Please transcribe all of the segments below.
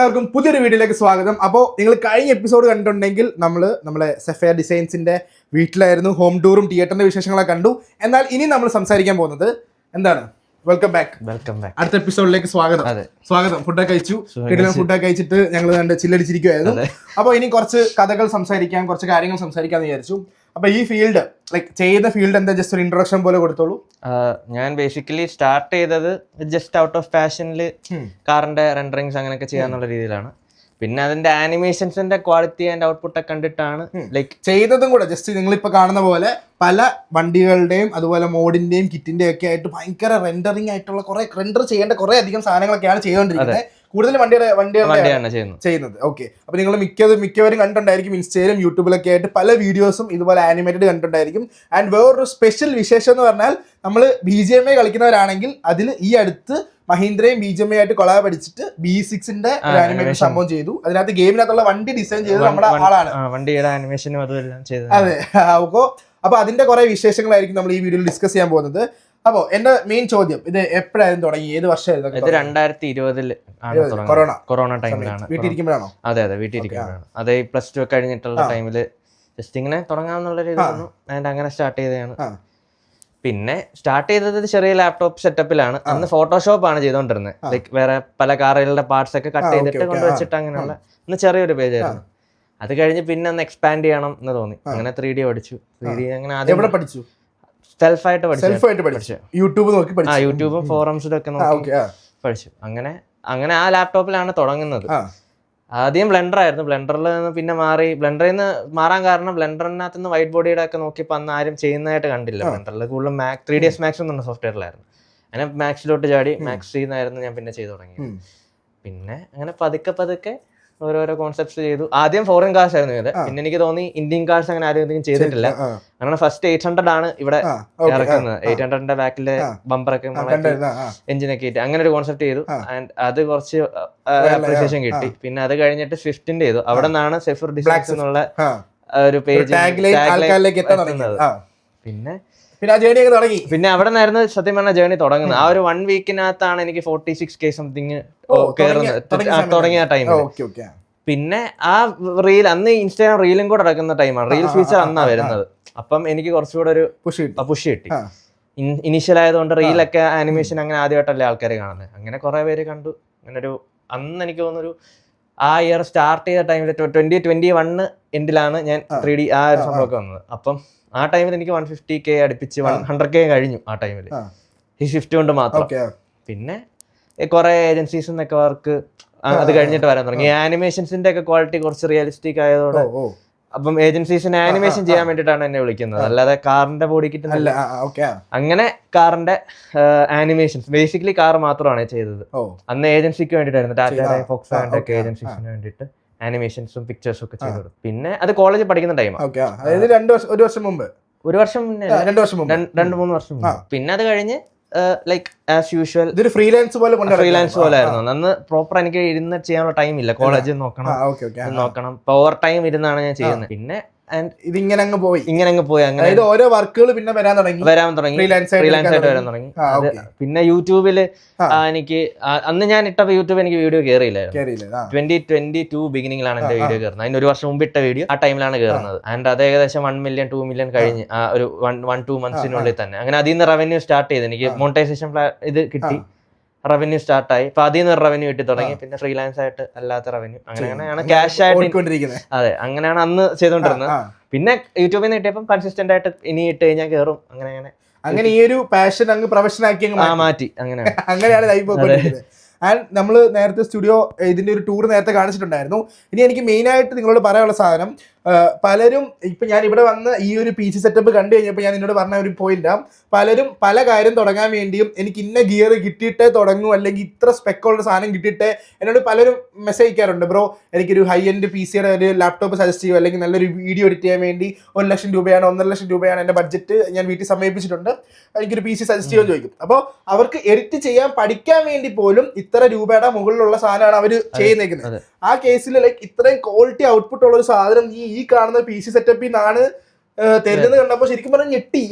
എല്ലാവർക്കും പുതിയൊരു വീഡിയോയിലേക്ക് സ്വാഗതം. അപ്പോൾ നിങ്ങൾ കഴിഞ്ഞ എപ്പിസോഡ് കണ്ടിട്ടുണ്ടെങ്കിൽ നമ്മൾ നമ്മളെ സെഫയർ ഡിസൈൻസിന്റെ വീട്ടിലായിരുന്നു ഹോം ടൂറും തിയേറ്ററിന്റെ വിശേഷങ്ങളൊക്കെ കണ്ടു. എന്നാൽ ഇനി നമ്മൾ സംസാരിക്കാൻ പോകുന്നത് എന്താണ്? വെൽക്കം ബാക്ക് വെൽക്കം ബാക്ക് അടുത്ത എപ്പിസോഡിലേക്ക് സ്വാഗതം. സ്വാഗതം. ഫുഡൊക്കെ കഴിച്ചു. കിട്ടുന്ന ഫുഡൊക്കെ കഴിച്ചിട്ട് ഞങ്ങൾ കണ്ട് ചില്ലടിച്ചിരിക്കുമായിരുന്നു അപ്പോൾ ഇനി കുറച്ച് കഥകൾ സംസാരിക്കാം കുറച്ച് കാര്യങ്ങൾ സംസാരിക്കാമെന്ന് വിചാരിച്ചു. അപ്പൊ ഈ ഫീൽഡ് ലൈക്ക് ചെയ്ത ഫീൽഡ് എന്താ? ജസ്റ്റ് ഒരു ഇൻട്രൊഡക്ഷൻ പോലെ കൊടുത്തോളൂ. ഞാൻ ബേസിക്കലി സ്റ്റാർട്ട് ചെയ്തത് ജസ്റ്റ് ഔട്ട് ഓഫ് പാഷനിൽ കാറിന്റെ റെൻഡറിങ്സ് അങ്ങനെയൊക്കെ ചെയ്യാന്നുള്ള രീതിയിലാണ്. പിന്നെ അതിന്റെ ആനിമേഷൻസിന്റെ ക്വാളിറ്റി ആൻഡ് ഔട്ട്പുട്ട് ഒക്കെ കണ്ടിട്ടാണ് ലൈക്ക് ചെയ്തതും കൂടെ ജസ്റ്റ് നിങ്ങൾ ഇപ്പൊ കാണുന്ന പോലെ പല വണ്ടികളുടെയും അതുപോലെ മോഡിന്റെയും കിറ്റിന്റെയും ഒക്കെ ആയിട്ട് ഭയങ്കര റെൻഡറിങ് ആയിട്ടുള്ള കുറെ റെൻഡർ ചെയ്യേണ്ട കുറെ അധികം സാധനങ്ങളൊക്കെയാണ് ചെയ്തുകൊണ്ടിരിക്കുന്നത് കൂടുതൽ വണ്ടിയുടെ വണ്ടിയാണ് ചെയ്യുന്നത്. ഓക്കെ അപ്പൊ നിങ്ങൾ മിക്കത് മിക്കവരും കണ്ടിട്ടുണ്ടായിരിക്കും ഇൻസ്റ്റയിലും യൂട്യൂബിലൊക്കെ ആയിട്ട് പല വീഡിയോസും ഇതുപോലെ ആനിമേറ്റഡ് കണ്ടിട്ടുണ്ടായിരിക്കും. ആൻഡ് വേറൊരു സ്പെഷ്യൽ വിശേഷം എന്ന് പറഞ്ഞാൽ നമ്മൾ ബി ജി എം ഐ കളിക്കുന്നവരാണെങ്കിൽ അതിൽ ഈ അടുത്ത് മഹീന്ദ്രയും ബി ജി എം ഐ ആയിട്ട് കൊളാബ് അടിച്ചിട്ട് ബി സിക്സിന്റെ ഒരു ആ, ആനിമേറ്റഡ് സംഭവം ചെയ്തു. അതിനകത്ത് ഗെയിമിനകത്തുള്ള വണ്ടി ഡിസൈൻ ചെയ്തത് നമ്മുടെ ആളാണ്. വണ്ടിയുടെ ആനിമേഷനും ചെയ്തത് അതെ അപ്പോ അപ്പൊ അതിന്റെ കുറെ വിശേഷങ്ങളായിരിക്കും നമ്മൾ ഈ വീഡിയോയിൽ ഡിസ്കസ് ചെയ്യാൻ പോകുന്നത്. അപ്പോ എന്റെ മെയിൻ ചോദ്യം ഇത് എപ്പോഴായിരുന്നു തുടങ്ങി? ഏത് വർഷമായിരുന്നു ഇത് രണ്ടായിരത്തി ഇരുപതിൽ. കൊറോണ. കൊറോണ ടൈമിലാണ് വീട്ടിലിരിക്കുമ്പോഴാണോ? അതെ അതെ വീട്ടിലിരിക്കുമ്പോഴാണ്. അതെ പ്ലസ് ടു കഴിഞ്ഞിട്ടുള്ള ടൈമിൽ ജസ്റ്റ് ഇങ്ങനെ തുടങ്ങാമെന്നുള്ള രീതിയിലാണ് അതിന്റെ അങ്ങനെ സ്റ്റാർട്ട് ചെയ്തതാണ്. പിന്നെ സ്റ്റാർട്ട് ചെയ്തത് ചെറിയ ലാപ്ടോപ്പ് സെറ്റപ്പിലാണ് അന്ന് ഫോട്ടോഷോപ്പ് ആണ് ചെയ്തോണ്ടിരുന്നത് ലൈക്ക് വേറെ പല കാറുകളുടെ പാർട്സ് ഒക്കെ കട്ട് ചെയ്തിട്ട് കൊണ്ടുവച്ചിട്ട് അങ്ങനെയുള്ള ഒന്ന് ചെറിയൊരു പേജ് ആയിരുന്നു. അത് കഴിഞ്ഞ് പിന്നെ ഒന്ന് എക്സ്പാൻഡ് ചെയ്യണം എന്ന് തോന്നി. അങ്ങനെ ത്രീ ഡി പഠിച്ചു. ത്രീ ഡി അങ്ങനെ ആദ്യം പഠിച്ചു? സെൽഫായിട്ട് പഠിച്ചു സെൽഫായിട്ട് പഠിച്ചു. യൂട്യൂബ് നോക്കി ആ പഠിച്ചു യൂട്യൂബും ഫോറംസിലും ഒക്കെ ആ നോക്കി ഓക്കെ ആ. പഠിച്ചു. അങ്ങനെ അങ്ങനെ ആ ലാപ്ടോപ്പിലാണ് തുടങ്ങുന്നത്. ആ. ആദ്യം ബ്ലെൻഡർ ആയിരുന്നു. ബ്ലെൻഡറിൽ നിന്ന് പിന്നെ മാറി. ബ്ലെൻഡറിൽ നിന്ന് മാറാൻ കാരണം ബ്ലെൻഡറിനകത്ത് നിന്ന് വൈറ്റ് ബോഡിയുടെ ഒക്കെ നോക്കിയപ്പോൾ അന്ന് ആരും ചെയ്യുന്നതായിട്ട് കണ്ടില്ല. ബ്ലെൻഡറിൽ കൂടുതലും Mac three D S max എന്നുള്ള സോഫ്റ്റ്വെയറിലായിരുന്നു അങ്ങനെ മാക്സിലോട്ട് ചാടി മാക്സ് ചെയ്യുന്നതായിരുന്നു ഞാൻ പിന്നെ ചെയ്തു തുടങ്ങി പിന്നെ അങ്ങനെ പതുക്കെ പതുക്കെ ഓരോരോ കോൺസെപ്റ്റ്സ് ചെയ്തു. ആദ്യം ഫോറിൻ കാർസ് ആയിരുന്നു ഇത്. പിന്നെ എനിക്ക് തോന്നി ഇന്ത്യൻ കാർസ് അങ്ങനെ ആരും എന്തെങ്കിലും ചെയ്തിട്ടില്ല. അങ്ങനെ ഫസ്റ്റ് എയ്റ്റ് ഹൺഡ്രഡ് ആണ് ഇവിടെ ഇറക്കുന്നത്. എയ്റ്റ് ഹൺഡ്രഡിന്റെ ബാക്കിലെ ബമ്പറൊക്കെ എഞ്ചിനൊക്കെ ഇട്ട് അങ്ങനെ ഒരു കോൺസെപ്റ്റ് ചെയ്തു. ആൻഡ് അത് കുറച്ച് അപ്രീസിയേഷൻ കിട്ടി. പിന്നെ അത് കഴിഞ്ഞിട്ട് സ്വിഫ്റ്റിന്റെ ചെയ്തു. അവിടെ നിന്നാണ് സെഫർ ഡിസൈൻസ് എന്നുള്ള ഒരു പേജ് പിന്നെ പിന്നെ ആ ജേണി തുടങ്ങി. പിന്നെ അവിടെ നിന്നായിരുന്നു സത്യം പറഞ്ഞ ജേണി തുടങ്ങുന്നത്. ആ ഒരു വൺ വീക്കിനകത്താണ് എനിക്ക് ഫോർട്ടി സിക്സ് കെ സംതിങ് തുടങ്ങിയ- ടൈം പിന്നെ ആ റീൽ അന്ന് ഇൻസ്റ്റാഗ്രാം റീലും കൂടെ നടക്കുന്ന ടൈമാണ് റീൽ ഫീച്ചർ അന്നാ വരുന്നത്. അപ്പം എനിക്ക് കുറച്ചുകൂടെ ഒരു പുഷ് കിട്ടി. ഇനീഷ്യൽ ആയതുകൊണ്ട് റീലൊക്കെ ആനിമേഷൻ അങ്ങനെ ആദ്യമായിട്ടല്ലേ ആൾക്കാർ കാണുന്നത് അങ്ങനെ കുറെ പേര് കണ്ടു. അങ്ങനെ ഒരു അന്ന് എനിക്ക് തോന്നുന്നൊരു ആ ഇയർ സ്റ്റാർട്ട് ചെയ്ത ടൈമിൽ ട്വന്റി ട്വന്റി വണ്ണ് എൻഡിലാണ് ഞാൻ ത്രീ ഡി ആ ഒരു സംഭവമൊക്കെ വന്നത്. അപ്പം ആ ടൈമിൽ എനിക്ക് വൺ ഫിഫ്റ്റി കെ അടുപ്പിച്ച് വൺ ഹൺഡ്രഡ് കെ കഴിഞ്ഞു ആ ടൈമിൽ ഈ ഷിഫ്റ്റ് കൊണ്ട് മാത്രം. പിന്നെ കുറെ ഏജൻസീസ് എന്നൊക്കെ വർക്ക് അത് കഴിഞ്ഞിട്ട് വരാൻ തുടങ്ങി. ആനിമേഷൻസിന്റെ ഒക്കെ ക്വാളിറ്റി കുറച്ച് റിയലിസ്റ്റിക് ആയതുകൊണ്ട് അപ്പം ഏജൻസീസിന് ആനിമേഷൻ ചെയ്യാൻ വേണ്ടിയിട്ടാണ് എന്നെ വിളിക്കുന്നത്. അല്ലാതെ കാറിന്റെ ബോഡി കിട്ടുന്ന അങ്ങനെ കാറിന്റെ ആനിമേഷൻസ് ബേസിക്കലി കാർ മാത്രമാണ് ചെയ്തത്. അന്ന് ഏജൻസിക്ക് വേണ്ടിയിട്ടായിരുന്നു. ടാറ്റ ഫോക്സ് ഒക്കെ ഏജൻസീസിന് വേണ്ടിയിട്ട് ആനിമേഷൻസും പിക്ചേഴ്സും ഒക്കെ ചെയ്തു പിന്നെ അത് കോളേജിൽ പഠിക്കുന്ന ടൈമാണ് ഓക്കെ അതായത് രണ്ട് വർഷം ഒരു വർഷം മുമ്പ്. ഒരു വർഷം മുന്നേ രണ്ട് വർഷം മുമ്പ്. രണ്ട് മൂന്ന് വർഷം. പിന്നെ അത് കഴിഞ്ഞ് ലൈക്ക് ആസ് യൂഷ്വൽ ഇതൊരു ഫ്രീലാൻസ് പോലെ ഫ്രീലാൻസ് പോലെ ആയിരുന്നു. അന്ന് പ്രോപ്പർ എനിക്ക് ഇരുന്ന് ചെയ്യാനുള്ള ടൈം ഇല്ല. കോളേജിൽ നോക്കണം. നോക്കണം. ഓവർ ടൈം ഇരുന്നാണ് ഞാൻ ചെയ്യുന്നത്. പിന്നെ? And ഇതിങ്ങനെ അങ്ങ് പോയി. ഇങ്ങനെ അങ്ങ് പോയി അങ്ങനെ അതായത് ഓരോ വർക്കുകൾ പിന്നെ വരാൻ തുടങ്ങി. വരാൻ തുടങ്ങി ഫ്രീലാൻസ് ആയിട്ട് വരാൻ തുടങ്ങി. പിന്നെ. ആ, എനിക്ക് അന്ന് ഞാൻ ഇട്ടപ്പോ യൂട്യൂബ് എനിക്ക് വീഡിയോ കയറിയില്ലായിരുന്നു ട്വന്റി ട്വന്റി ടു ബിഗിനിങ്ങിലാണ് എന്റെ വീഡിയോ കയറുന്നത് അതിന് ഒരു വർഷം മുമ്പ് ഇട്ട വീഡിയോ ആ ടൈമിലാണ് കയറുന്നത് ആൻഡ് അത് ഏകദേശം വൺ മില്യൺ ടു മില്യൺ കഴിഞ്ഞ് ആ ഒരു വൺ വൺ ടു മന്ത്സിനുള്ളിൽ തന്നെ. അങ്ങനെ അതിൽ നിന്ന് റവന്യൂ സ്റ്റാർട്ട് ചെയ്ത് എനിക്ക് മോണിറ്റൈസേഷൻ ഇത് കിട്ടി. റവന്യൂ സ്റ്റാർട്ടായി അപ്പൊ അതിൽ നിന്ന് റവന്യൂ കിട്ടി തുടങ്ങി. പിന്നെ ഫ്രീലാൻസ് ആയിട്ട് അല്ലാത്ത റവന്യൂ അങ്ങനെ അങ്ങനെയാണ് ക്യാഷ് ആയിട്ട് അതെ അങ്ങനെയാണ് അന്ന് ചെയ്തോണ്ടിരുന്നത് പിന്നെ യൂട്യൂബിൽ നിന്ന് കിട്ടിയപ്പോൾ കൺസിസ്റ്റന്റ് ആയിട്ട് ഇനി ഇട്ട് കഴിഞ്ഞാൽ കയറും അങ്ങനെ അങ്ങനെ. അങ്ങനെ ഈ ഒരു പാഷൻ അങ്ങ് പ്രൊഫഷൻ ആക്കി മാറ്റി. അങ്ങനെ അങ്ങനെയാണ്. ലൈഫ് ആൻഡ് നമ്മൾ നേരത്തെ സ്റ്റുഡിയോ ഇതിന്റെ ഒരു ടൂർ നേരത്തെ കാണിച്ചിട്ടുണ്ടായിരുന്നു. ഇനി എനിക്ക് മെയിൻ ആയിട്ട് നിങ്ങളോട് പറയാനുള്ള സാധനം പലരും ഇപ്പൊ ഞാൻ ഇവിടെ വന്ന് ഈ ഒരു പി സി സെറ്റപ്പ് കണ്ടു കഴിഞ്ഞപ്പോൾ ഞാൻ നിന്നോട് പറഞ്ഞ ഒരു പോയിന്റ് പലരും പല കാര്യം തുടങ്ങാൻ വേണ്ടിയും എനിക്ക് ഇന്ന ഗിയർ കിട്ടിയിട്ടേ തുടങ്ങൂ അല്ലെങ്കിൽ ഇത്ര സ്പെക്കുള്ള സാധനം കിട്ടിയിട്ടേ എന്നോട് പലരും മെസ്സേജ് അയക്കാറുണ്ട്. ബ്രോ എനിക്കൊരു ഹൈ എൻഡ് പി സിയുടെ ഒരു ലാപ്ടോപ്പ് സജസ്റ്റ് ചെയ്യുമോ അല്ലെങ്കിൽ നല്ലൊരു വീഡിയോ എഡിറ്റ് ചെയ്യാൻ വേണ്ടി ഒരു ലക്ഷം രൂപയാണ് ഒന്നര ലക്ഷം രൂപയാണ് എന്റെ ബഡ്ജറ്റ് ഞാൻ വീട്ടിൽ സമീപിച്ചിട്ടുണ്ട് എനിക്കൊരു പി സി സജസ്റ്റ് ചെയ്യുമെന്ന് ചോദിക്കും. അപ്പോൾ അവർക്ക് എഡിറ്റ് ചെയ്യാൻ പഠിക്കാൻ വേണ്ടി പോലും ഇത്ര രൂപയുടെ മുകളിലുള്ള സാധനമാണ് അവർ ചെയ്യുന്നേക്കുന്നത്. ആ കേസിൽ ലൈക്ക് ഇത്രയും ക്വാളിറ്റി ഔട്ട്പുട്ട് ഉള്ള ഒരു സാധനം ഈ ഈ കാണുന്ന പി സി സെറ്റപ്പിൽ നിന്നാണ് തരുന്നത് കണ്ടപ്പോൾ ശരിക്കും പറഞ്ഞാൽ ഞെട്ടി.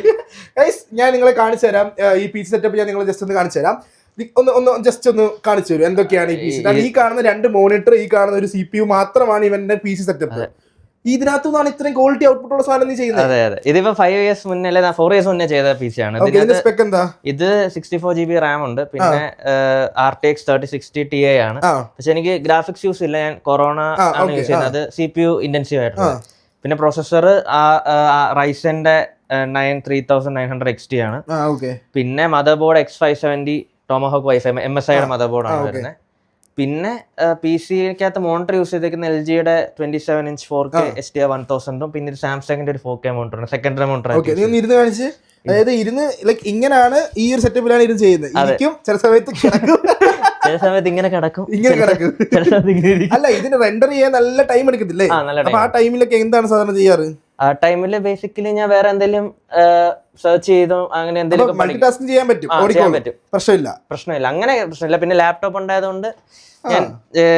ഗൈസ് ഞാൻ നിങ്ങളെ കാണിച്ചു തരാം. ഈ പി സി സെറ്റപ്പ് ഞാൻ നിങ്ങളെ ജസ്റ്റ് ഒന്ന് കാണിച്ചു തരാം. ഒന്ന് ഒന്ന് ജസ്റ്റ് ഒന്ന് കാണിച്ചു തരും എന്തൊക്കെയാണ് ഈ പി സി കാരണം ഈ കാണുന്ന രണ്ട് മോണിറ്റർ ഈ കാണുന്ന ഒരു സി പി യു മാത്രമാണ് ഇവന്റെ പി സി സെറ്റപ്പ് ഇതിനകത്തു നിന്നാണ് ഇത്രയും ക്വാളിറ്റി ഔട്ട്പുട്ട് ഉള്ള സാധനം നീ ചെയ്യുന്നത്. അതെ അതെ. ഇതിപ്പോ ഫൈവ് ഇയേഴ്സ് മുന്നേ അല്ലെ ഫോർ ഇയേഴ്സ് മുന്നേ ചെയ്ത പി സി ആണ് എന്താ? ഇത് sixty four G B RAM ഉണ്ട് പിന്നെ R T X thirty sixty T I ആണ് പക്ഷെ എനിക്ക് ഗ്രാഫിക്സ് യൂസ് ഇല്ല. ഞാൻ കൊറോണ ആണ് യൂസ് ചെയ്യുന്നത്. സി പി യു ഇന്റൻസീവ് ആയിട്ടുള്ളത്. പിന്നെ processor റൈസന്റെ nine three thousand nine hundred X T ആണ്. പിന്നെ motherboard X five seventy Tomahawk WiFi M S ഐയുടെ മദർ ബോർഡ് ആണ്. വരുന്നത്. പിന്നെ പി സിക്കകത്ത് മോണിറ്റർ യൂസ് ചെയ്തേക്കുന്ന എൽ ജിയുടെ twenty seven inch four K S T one തൗസൻഡും പിന്നെ ഒരു സാംസങ്ങിന്റെ ഒരു four K monitor secondary monitor ഇരുന്ന് കാണിച്ച്. അതായത് ഇരുന്ന് ലൈക്ക് ഇങ്ങനെയാണ് ഈ ഒരു സെറ്റപ്പിലാണ് ഇരുന്ന് ചെയ്യുന്നത്. ചില സമയത്ത് കിടക്കും. ചില സമയത്ത് ഇങ്ങനെ കിടക്കും. ഇങ്ങനെ കിടക്കും. ചില സമയത്ത് ഇങ്ങനെ അല്ല ഇതിന് റെൻഡർ ചെയ്യാൻ നല്ല ടൈം എടുക്കത്തില്ലേ? ആ ടൈമിലൊക്കെ എന്താണ് സാധാരണ ചെയ്യാറ്? ആ ടൈമിൽ ബേസിക്കലി ഞാൻ വേറെ എന്തെങ്കിലും സെർച്ച് ചെയ്തോ അങ്ങനെ എന്തെങ്കിലും മൾട്ടി ചെയ്യാൻ പറ്റും ചെയ്യാൻ പറ്റും. പ്രശ്നമില്ല. പ്രശ്നമില്ല. അങ്ങനെ പ്രശ്നമില്ല. പിന്നെ ലാപ്ടോപ്പ് ഉണ്ടായതുകൊണ്ട് ഞാൻ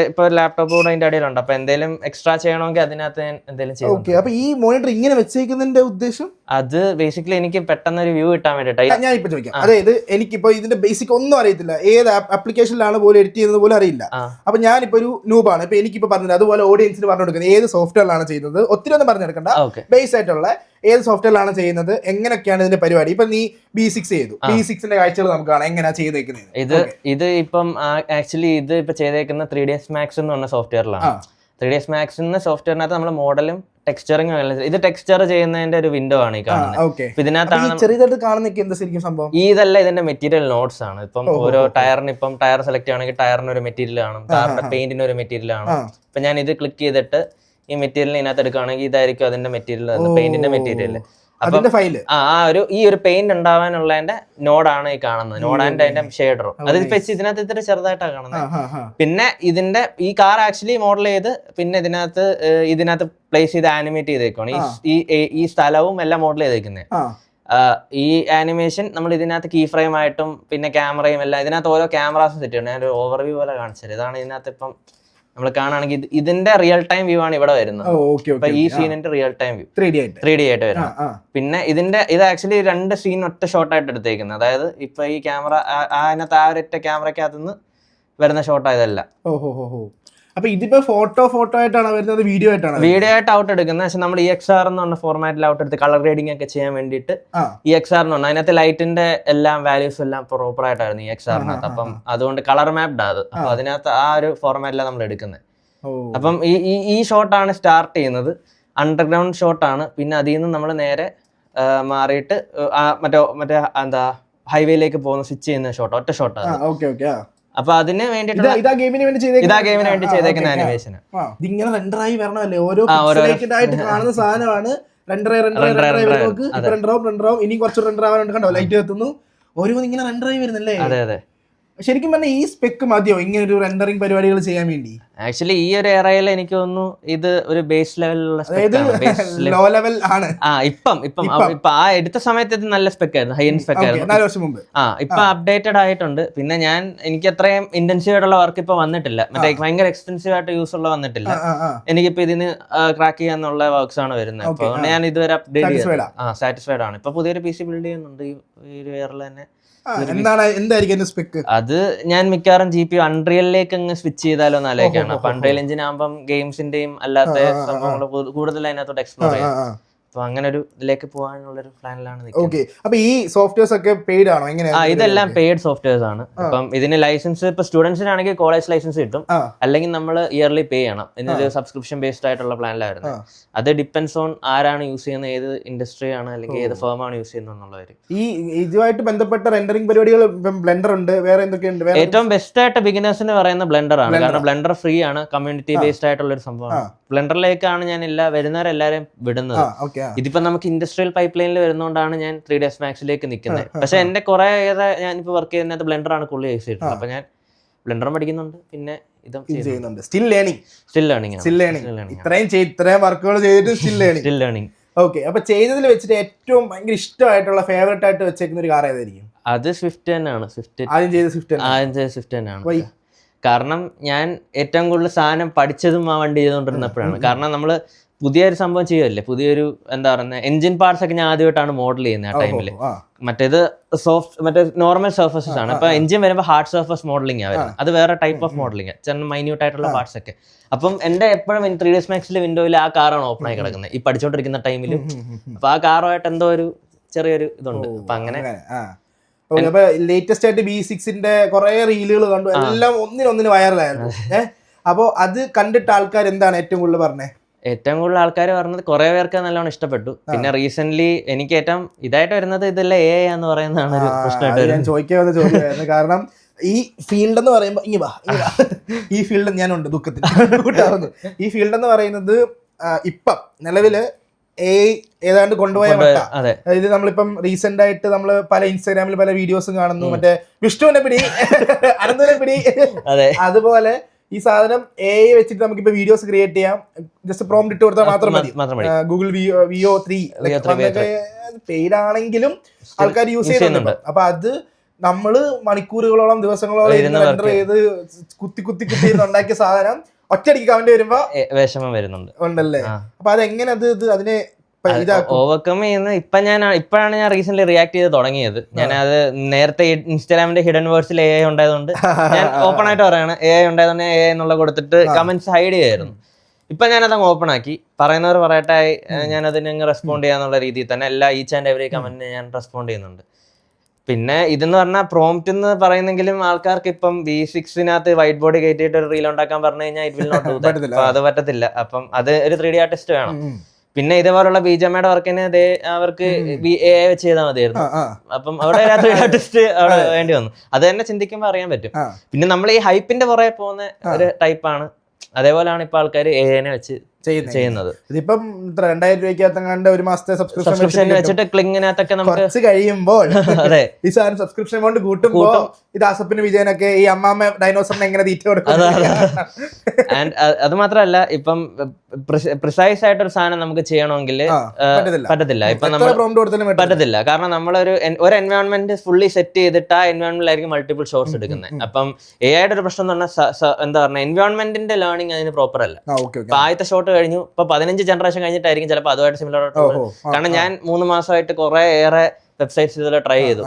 ഇപ്പൊ ലാപ്ടോപ്പ് കൂടെ അതിന്റെ അടിയിലുണ്ട്. അപ്പൊ എന്തെങ്കിലും എക്സ്ട്രാ ചെയ്യണമെങ്കിൽ അതിനകത്ത് ഞാൻ എന്തെങ്കിലും ചെയ്യും ഓക്കെ അപ്പൊ ഈ മോണിറ്റർ ഇങ്ങനെ വെച്ചേക്കുന്നതിന്റെ ഉദ്ദേശം? അത് ബേസിക്കലി എനിക്ക് പെട്ടെന്ന് ഒരു വ്യൂ കിട്ടാൻ വേണ്ടിട്ടായി ഞാൻ ഇപ്പൊ ചോദിക്കാം. അതായത് എനിക്കിപ്പോ ഇതിന്റെ ബേസിക് ഒന്നും അറിയത്തില്ല. ഏത് ആപ്ലിക്കേഷനിലാണ് പോലും എഡിറ്റ് ചെയ്യുന്നത് പോലും അറിയില്ല. അപ്പൊ ഞാനിപ്പോ ഒരു നൂബാണ് ഇപ്പൊ എനിക്കിപ്പോ പറഞ്ഞത് അതുപോലെ ഓഡിയൻസിന് പറഞ്ഞു കൊടുക്കുന്നത് ഏത് സോഫ്റ്റ്വെയറിലാണ് ചെയ്യുന്നത്? ഒത്തിരി ഒന്നും പറഞ്ഞെടുക്കണ്ട ബേസ് ആയിട്ടുള്ള ഏത് സോഫ്റ്റ്വെയറിലാണ് ചെയ്യുന്നത്? എങ്ങനെയൊക്കെയാണ് ഇതിന്റെ പരിപാടി? ഇപ്പൊ നീ ബി സിക്സ് ചെയ്തു. ബി സിക്സിന്റെ കാഴ്ചകൾ നമുക്ക് കാണാം. എങ്ങനെയാ ചെയ്തേക്കുന്നത്? ഇത് ഇത് ഇപ്പം ആക്ച്വലി ഇത് ഇപ്പൊ ചെയ്തേക്കുന്ന ത്രീ ഡി എസ് മാക്സ് എന്ന് പറഞ്ഞ സോഫ്റ്റ്വെയറിലാണ് ത്രീ ഡി എസ് മാക്സ് എന്ന സോഫ്റ്റ്വെയറിനകത്ത് നമ്മൾ മോഡലും ടെക്സ്ചറിങ് ഇത് ടെക്സ്ചർ ചെയ്യുന്നതിന്റെ ഒരു വിൻഡോ ആണ് ഈ കാണുന്നത് ഇതിനകത്താണ് ചെറിയതായിട്ട് കാണുന്ന ശരിക്കും സംഭവം? ഇതല്ല ഇതിന്റെ മെറ്റീരിയൽ നോട്ട്സ് ആണ്. ഇപ്പം ഓരോ ടയറിന് ഇപ്പം ടയർ സെലക്ട് ചെയ്യണമെങ്കിൽ ടയറിന് ഒരു മെറ്റീരിയൽ ആണ് കാറിന്റെ പെയിന്റിന് ഒരു മെറ്റീരിയൽ ആണ് ഇപ്പൊ ഞാൻ ഇത് ക്ലിക്ക് ചെയ്തിട്ട് ഈ മെറ്റീരിയൽ ഇതിനകത്ത് എടുക്കുകയാണെങ്കിൽ ഇതായിരിക്കും അതിന്റെ മെറ്റീരിയൽ പെയിന്റിന്റെ മെറ്റീരിയൽ അതിന്റെ ആ ഒരു ഈ ഒരു പെയിന്റ് ഉണ്ടാവാനുള്ളതിന്റെ നോഡാണ് ഈ കാണുന്നത്. നോഡ് ആൻഡ് അതിന്റെ ഷെയ്ഡറും അത് ഇപ്പൊ ഇതിനകത്ത് ഇത്ര ചെറുതായിട്ടാണ് കാണുന്നത്. പിന്നെ ഇതിന്റെ ഈ കാർ ആക്ച്വലി മോഡൽ ചെയ്ത് പിന്നെ ഇതിനകത്ത് ഇതിനകത്ത് പ്ലേസ് ചെയ്ത് ആനിമേറ്റ് ചെയ്തേക്കാണ് ഈ ഈ സ്ഥലവും എല്ലാം മോഡൽ ചെയ്തേക്കുന്നത് ഈ ആനിമേഷൻ നമ്മൾ ഇതിനകത്ത് കീ ഫ്രെയിം ആയിട്ടും പിന്നെ ക്യാമറയും എല്ലാം ഇതിനകത്ത് ഓരോ ക്യാമറാസും സെറ്റ് ചെയ്യണം ഒരു ഓവർവ്യൂ പോലെ കാണിച്ചത് ഇതാണ് ഇതിനകത്ത് ഇപ്പം നമ്മൾ കാണുകയാണെങ്കിൽ ഇതിന്റെ റിയൽ ടൈം വ്യൂ ആണ് ഇവിടെ വരുന്നത്. അപ്പൊ ഈ സീനിന്റെ real time view three D ആയിട്ട്. ത്രീ ഡി ആയിട്ട് വരുന്നത്. പിന്നെ ഇതിന്റെ ഇത് ആക്ച്വലി രണ്ട് സീൻ ഒറ്റ ഷോട്ടായിട്ട് എടുത്തേക്കുന്നത്. അതായത് ഇപ്പൊ ഈ ക്യാമറ അതിനകത്ത് ആ ഒരൊറ്റ ക്യാമറക്കകത്തുനിന്ന് വരുന്ന ഷോട്ട് ആയതല്ല അപ്പൊ ഇതിപ്പോ ഫോട്ടോ ഫോട്ടോ ആയിട്ടാണ് വരുന്നത്? വീഡിയോ ആയിട്ടാണ് വീഡിയോ ആയിട്ട് ഔട്ട് എടുക്കുന്നത്. പക്ഷെ നമ്മൾ ഇ എക്സ് ആർ എന്ന് പറഞ്ഞ ഫോർമാറ്റിൽ ഔട്ട് എടുത്ത് കളർ ഗ്രേഡിംഗ് ഒക്കെ ചെയ്യാൻ വേണ്ടിയിട്ട് ഈ ഇ എക്സ് ആർ എന്ന് പറഞ്ഞാൽ അതിനകത്ത് ലൈറ്റിന്റെ എല്ലാം വാല്യൂസ് എല്ലാം പ്രോപ്പർ ആയിട്ടായിരുന്നു ഇ എക്സ് ആറിനകത്ത് അപ്പം അതുകൊണ്ട് കളർ മാപ്ഡ് അത്. അപ്പൊ അതിനകത്ത് ആ ഒരു ഫോർമാറ്റിലാണ് നമ്മൾ എടുക്കുന്നത് അപ്പം ഈ ഈ ഷോട്ട് ഷോട്ടാണ് സ്റ്റാർട്ട് ചെയ്യുന്നത്. അണ്ടർഗ്രൗണ്ട് ഷോട്ടാണ് പിന്നെ അതിൽ നിന്ന് നമ്മൾ നേരെ മാറിയിട്ട് മറ്റേ മറ്റേ എന്താ ഹൈവേയിലേക്ക് പോകുന്ന സ്വിച്ച് ചെയ്യുന്ന ഷോട്ട് ഒറ്റ ഷോട്ടാണ് ഓക്കെ ഓക്കെ അപ്പൊ അതിന് വേണ്ടിട്ട് ഇതാ ഗെയിമിന് വേണ്ടി ചെയ്തേക്കുന്ന ഇതാ ഗെയിമിന് വേണ്ടി ചെയ്തേക്കുന്ന. ആനിമേഷൻ ഇതിങ്ങനെ റെൻഡറായി വരണമല്ലേ? ഓരോ ആയിട്ട് കാണുന്ന സാധനമാണ്. റെൻഡറായി റെൻഡറായി റെൻഡറായി റെൻഡറാവും റെൻഡറാവും ഇനി കുറച്ച് റെൻഡർ ആവാനുണ്ട്. കണ്ടോ? ലൈറ്റ് എത്തുന്നു ഓരോന്ന് ഇങ്ങനെ റെൻഡറായി വരുന്നല്ലേ? അതെ അതെ. ശരിക്കും പറഞ്ഞാൽ ഈ സ്പെക്ക് മതിയോ? ഇങ്ങനെ ഒരു റെൻഡറിങ് പരിപാടികൾ ചെയ്യാൻ വേണ്ടി? ആക്ച്വലി ഈ ഒരു ഏറയിൽ എനിക്ക് തോന്നുന്നു ഇത് ഒരു ബേസ് ലെവലിലുള്ള ലോ ലെവൽ ആണ്. ആ ഇപ്പം ഇപ്പം. ഇപ്പൊ. ആ എടുത്ത സമയത്ത് ഇത് നല്ല സ്പെക്ക് ആയിരുന്നു. ഹൈ എൻഡ് സ്പെക്ക് ആയിരുന്നു. നാല് വർഷം മുമ്പ്. ആ ഇപ്പൊ അപ്ഡേറ്റഡ് ആയിട്ടുണ്ട്. പിന്നെ ഞാൻ എനിക്ക് അത്രയും ഇന്റൻസീവ് ആയിട്ടുള്ള വർക്ക് ഇപ്പൊ വന്നിട്ടില്ല. മറ്റേ ഭയങ്കര എക്സ്പെൻസീവ് ആയിട്ട് യൂസ് ഉള്ള വന്നിട്ടില്ല. എനിക്കിപ്പോ ഇതിന് ക്രാക്ക് ചെയ്യാന്നുള്ള വർക്ക്സ് ആണ് വരുന്നത്. അപ്പൊ ഞാൻ ഇതുവരെ അപ്ഡേറ്റ് ആ. സാറ്റിസ്ഫൈഡ് ആണ്. ഇപ്പൊ പുതിയൊരു പി സി ബിൽഡ് ചെയ്യുന്നുണ്ട്. ഈ ഒരു ഇയറിൽ തന്നെ. എന്താണ് എന്തായിരിക്കും സ്പെക്ക് അത് ഞാൻ മിക്കവാറും ജി പി അൺറിയലിലേക്ക് അങ്ങ് സ്വിച്ച് ചെയ്താലോ എന്ന് ആലോചിക്കാണ് അപ്പൊ അൺറിയൽ എഞ്ചിൻ ആകുമ്പോൾ ഗെയിംസിന്റെയും അല്ലാത്ത സംഭവങ്ങൾ കൂടുതൽ അതിനകത്തോട്ട് എക്സ്പ്ലോർ ചെയ്യാം. അപ്പൊ അങ്ങനെ ഒരു ഇതിലേക്ക് പോകാനുള്ള ഒരു പ്ലാനിലാണ് ഓക്കെ. അപ്പോൾ ഈ സോഫ്റ്റ്വെയർസ് ഒക്കെ പെയ്ഡ് ആണോ ആ ഇതെല്ലാം പെയ്ഡ് സോഫ്റ്റ്വെയർസ് ആണ് ഇപ്പം ഇതിന് ലൈസൻസ് ഇപ്പൊ സ്റ്റുഡൻസിനാണെങ്കിൽ കോളേജ് ലൈസൻസ് കിട്ടും. അല്ലെങ്കിൽ നമ്മൾ ഇയർലി പേ ചെയ്യണം. ഇതിനൊരു സബ്സ്ക്രിപ്ഷൻ ബേസ്ഡ് ആയിട്ടുള്ള പ്ലാനിലായിരുന്നു. അത് ഡിപ്പെൻസ് ഓൺ ആരാണ് യൂസ് ചെയ്യുന്നത് ഏത് ഇൻഡസ്ട്രി ആണ് അല്ലെങ്കിൽ ഏത് ഫേം ആണ് യൂസ് ചെയ്യുന്നത് എന്നുള്ളവര്. ഈ ഇതുമായിട്ട് ബന്ധപ്പെട്ട റെൻഡറിംഗ് പരിപാടികൾ ബ്ലെൻഡർ ഉണ്ട്. വേറെ എന്തൊക്കെയുണ്ട്? ഏറ്റവും ബെസ്റ്റ് ആയിട്ട് ബിഗിനേഴ്സിന് പറയുന്ന ബ്ലെൻഡർ ആണ്. കാരണം ബ്ലെൻഡർ ഫ്രീ ആണ്. കമ്മ്യൂണിറ്റി ബേസ്ഡ് ആയിട്ടുള്ള ഒരു സംഭവമാണ്. ബ്ലെൻഡറിലേക്കാണ് ഞാൻ എല്ലാ വരുന്നവരെല്ലാരെയും വിടുന്നത്. ഇതിപ്പോ നമുക്ക് ഇൻഡസ്ട്രിയൽ പൈപ്പ് ലൈനിൽ വരുന്നതുകൊണ്ടാണ് ഞാൻ ത്രീ ഡി എസ് മാക്സിലേക്ക് നിൽക്കുന്നത് പക്ഷെ എന്റെ കുറെ ഏറെ ഞാൻ ഇപ്പൊ വർക്ക് ചെയ്യുന്നത് ബ്ലെൻഡർ ആണ് കൂടുതൽ യൂസ് ചെയ്തിട്ടുള്ളത്. അപ്പൊ ഞാൻ ബ്ലെൻഡറും പഠിക്കുന്നുണ്ട് പിന്നെ ചെയ്യുന്നുണ്ട്. Still learning still learning still learning ഇത്രയും ഇത്രയും വർക്കുകൾ ചെയ്തിട്ട് still learning still learning okay അപ്പൊ ചെയ്തതിൽ വെച്ചിട്ട് ഏറ്റവും ഭയങ്കര ഇഷ്ടമായിട്ടുള്ള ഫേവറേറ്റ് ആയിട്ട് വെച്ചേക്കുന്ന ഒരു കാർ ഏതായിരിക്കും? അത് സ്വിഫ്റ്റ് തന്നെയാണ് സ്വിഫ്റ്റ് ആദ്യം ചെയ്ത സ്വിഫ്റ്റ് ആദ്യം ചെയ്ത സ്വിഫ്റ്റ് തന്നെയാണ്? കാരണം ഞാൻ ഏറ്റവും കൂടുതൽ സാധനം പഠിച്ചതും ആ വണ്ടി ചെയ്തുകൊണ്ടിരുന്നപ്പോഴാണ്. കാരണം നമ്മൾ പുതിയൊരു സംഭവം ചെയ്യുമല്ലേ പുതിയൊരു എന്താ പറയുന്നത് എഞ്ചിൻ പാർട്സ് ഒക്കെ ഞാൻ ആദ്യമായിട്ടാണ് മോഡൽ ചെയ്യുന്നത് ആ ടൈമിൽ മറ്റേത് സോഫ്റ്റ് മറ്റേ നോർമൽ സർഫസസ് ആണ്. അപ്പൊ എഞ്ചിൻ വരുമ്പോൾ ഹാർഡ് സർഫസ് മോഡലിംഗ് ആണ് വരുന്നത്. അത് വേറെ ടൈപ്പ് ഓഫ് മോഡലിംഗ് ചെറിയ മൈന്യൂട്ട് ആയിട്ടുള്ള പാർട്സ് ഒക്കെ. അപ്പം എന്റെ എപ്പോഴും ത്രീ ഡേസ് മാക്സിലെ വിൻഡോയിൽ ആ കാറാണ് ഓപ്പൺ ആയി കിടക്കുന്നത്. ഈ പഠിച്ചോണ്ടിരിക്കുന്ന ടൈമിലും അപ്പൊ ആ കാറുമായിട്ട് എന്തോ ഒരു ചെറിയൊരു ഇതുണ്ട്. അപ്പൊ അങ്ങനെ അപ്പൊ ലേറ്റസ്റ്റ് ആയിട്ട് ബി സിക്സിന്റെ കുറെ റീലുകൾ കണ്ടു. എല്ലാം ഒന്നിനൊന്നിന് വൈറലായിരുന്നു ഏഹ്? അപ്പോ അത് കണ്ടിട്ട് ആൾക്കാർ എന്താണ് ഏറ്റവും കൂടുതൽ പറഞ്ഞത് ഏറ്റവും കൂടുതൽ ആൾക്കാർ പറഞ്ഞത് കുറെ പേർക്ക് നല്ലോണം ഇഷ്ടപ്പെട്ടു. പിന്നെ റീസെന്റ് എനിക്ക് ഏറ്റവും ഇതായിട്ട് വരുന്നത് ഇതല്ല എ എന്ന് പറയുന്നതാണ് ഒരു പ്രശ്നമായിട്ട് ഞാൻ കാരണം ഈ ഫീൽഡ് എന്ന് പറയുമ്പോൾ ഇനി വാ ഈ ഫീൽഡ് ഞാനുണ്ട് ദുഃഖത്തിൽ. ഈ ഫീൽഡ് എന്ന് പറയുന്നത് ഇപ്പം നിലവിൽ എ ഏതാണ്ട് കൊണ്ടുപോയ വട്ട അതായത് നമ്മളിപ്പം റീസെന്റ് ആയിട്ട് നമ്മൾ പല ഇൻസ്റ്റാഗ്രാമിൽ പല വീഡിയോസും കാണുന്നു. മറ്റേ വിഷ്ണുവിനെ പിടി. അനന്തനെ പിടി. അതെ. അതുപോലെ ഈ സാധനം എ വെച്ചിട്ട് നമുക്ക് ഇപ്പൊ വീഡിയോസ് ക്രിയേറ്റ് ചെയ്യാം. ജസ്റ്റ് പ്രോംപ്റ്റ് ഇട്ട് കൊടുത്താൽ മാത്രം മതി. Google Veo Veo three Vio 3, paid ആണെങ്കിലും ആൾക്കാർ യൂസ് ചെയ്യുന്നുണ്ട്. അപ്പൊ അത് നമ്മൾ മണിക്കൂറുകളോളം ദിവസങ്ങളോളം റെൻഡർ ചെയ്ത് കുത്തി കുത്തി കുത്തി ഉണ്ടാക്കിയ സാധനം ഒറ്റയടിക്ക് കമന്റ് വരുമ്പോ വിഷമം വരുന്നുണ്ട്. ഉണ്ടല്ലേ? അപ്പൊ അതെങ്ങനെ അത് ഇത് അതിനെ ഓവർകം ചെയ്യുന്ന ഇപ്പൊ ഞാൻ ഇപ്പോഴാണ് ഞാൻ റീസെന്റ് റിയാക്ട് ചെയ്ത് തുടങ്ങിയത്. ഞാൻ അത് നേരത്തെ ഇൻസ്റ്റാഗ്രാമിന്റെ ഹിഡൻ വേർഡ്സിൽ എ ഉണ്ടായതുകൊണ്ട് ഞാൻ ഓപ്പൺ ആയിട്ട് പറയാണ് എ ഉണ്ടായതുകൊണ്ട് എ എന്നുള്ള കൊടുത്തിട്ട് കമന്റ്സ് ഹൈഡ് ചെയ്യായിരുന്നു. ഇപ്പൊ ഞാനത് ഓപ്പൺ ആക്കി. പറയുന്നവർ പറയട്ടെ ഞാൻ അതിന് റെസ്പോണ്ട് ചെയ്യാന്നുള്ള രീതിയിൽ തന്നെ എല്ലാ ഈച്ച് ആൻഡ് എവറി കമന്റിന് ഞാൻ റെസ്പോണ്ട് ചെയ്യുന്നുണ്ട്. പിന്നെ ഇതെന്ന് പറഞ്ഞാൽ പ്രോംപ്റ്റ് എന്ന് പറയുന്നെങ്കിലും ആൾക്കാർക്ക് ഇപ്പം വി സിക്സിനകത്ത് വൈറ്റ് ബോർഡ് കയറ്റിയിട്ട് ഒരു റീൽ ഉണ്ടാക്കാൻ പറഞ്ഞു കഴിഞ്ഞാൽ ഇറ്റ് വിൽ നോട്ട് ഡു. അത് പറ്റത്തില്ല. അപ്പം അത് ഒരു ത്രീ ഡി ആർട്ടിസ്റ്റ് വേണം. പിന്നെ ഇതേപോലുള്ള ബിജമ്മയുടെ വർക്കിന് അവർക്ക് എ വെച്ച് ചെയ്താൽ മതിയായിരുന്നു. അപ്പം അവിടെ ത്രീ ആർട്ടിസ്റ്റ് അവിടെ വേണ്ടി വന്നു. അത് തന്നെ ചിന്തിക്കുമ്പോൾ അറിയാൻ പറ്റും. പിന്നെ നമ്മൾ ഈ ഹൈപ്പിന്റെ പുറകെ പോകുന്ന ഒരു ടൈപ്പാണ് അതേപോലെയാണ് ഇപ്പൊ ആൾക്കാർ എനെ വെച്ച്. ചെയ്യുന്നത്. ഇതിപ്പം രണ്ടായിരം രൂപയ്ക്കകത്തങ്ങാണ്ട് ഒരു മാസത്തെ സബ്സ്ക്രിപ്ഷൻ വെച്ചിട്ട് ക്ലിങ്ങിനകത്തൊക്കെ നമുക്ക് കുറച്ച് കഴിയുമ്പോൾ അതെ. ഈ സാധനം സബ്സ്ക്രിപ്ഷൻ കൊണ്ട് കൂട്ടുമ്പോൾ ഇത് ഈ ദാസപ്പിന് വിജയനൊക്കെ ഈ അമ്മാമ്മ ഡൈനോസറിനെ എങ്ങനെ തീറ്റ കൊടുക്കും. ആൻഡ് അത്. മാത്രമല്ല ഇപ്പം പ്രിസൈസ് ആയിട്ട് ഒരു സാധനം നമുക്ക് ചെയ്യണമെങ്കിൽ പറ്റത്തില്ല. ഇപ്പൊ നമ്മൾ പറ്റത്തില്ല. കാരണം നമ്മളൊരു ഒരു എൻവയോൺമെന്റ് ഫുള്ളി സെറ്റ് ചെയ്തിട്ട് ആ എൻവയോൺമെന്റിലായിരിക്കും മൾട്ടിപ്പിൾ ഷോർട്സ് എടുക്കുന്നത്. അപ്പം എ ഐയുടെ ഒരു പ്രശ്നം എന്ന് പറഞ്ഞാൽ എന്താ പറഞ്ഞാൽ എൻവയോൺമെന്റിന്റെ ലേണിംഗ് അതിന് പ്രോപ്പർ അല്ല. ആദ്യത്തെ ഷോട്ട് കഴിഞ്ഞു. ഇപ്പൊ പതിനഞ്ച് ജനറേഷൻ കഴിഞ്ഞിട്ടായിരിക്കും ചിലപ്പോൾ അതുമായിട്ട് സിമിലർ ഓ, കാരണം ഞാൻ മൂന്ന് മാസമായിട്ട് കുറെ ഏറെ വെബ്സൈറ്റ്സ് ഇതിൽ ട്രൈ ചെയ്തു.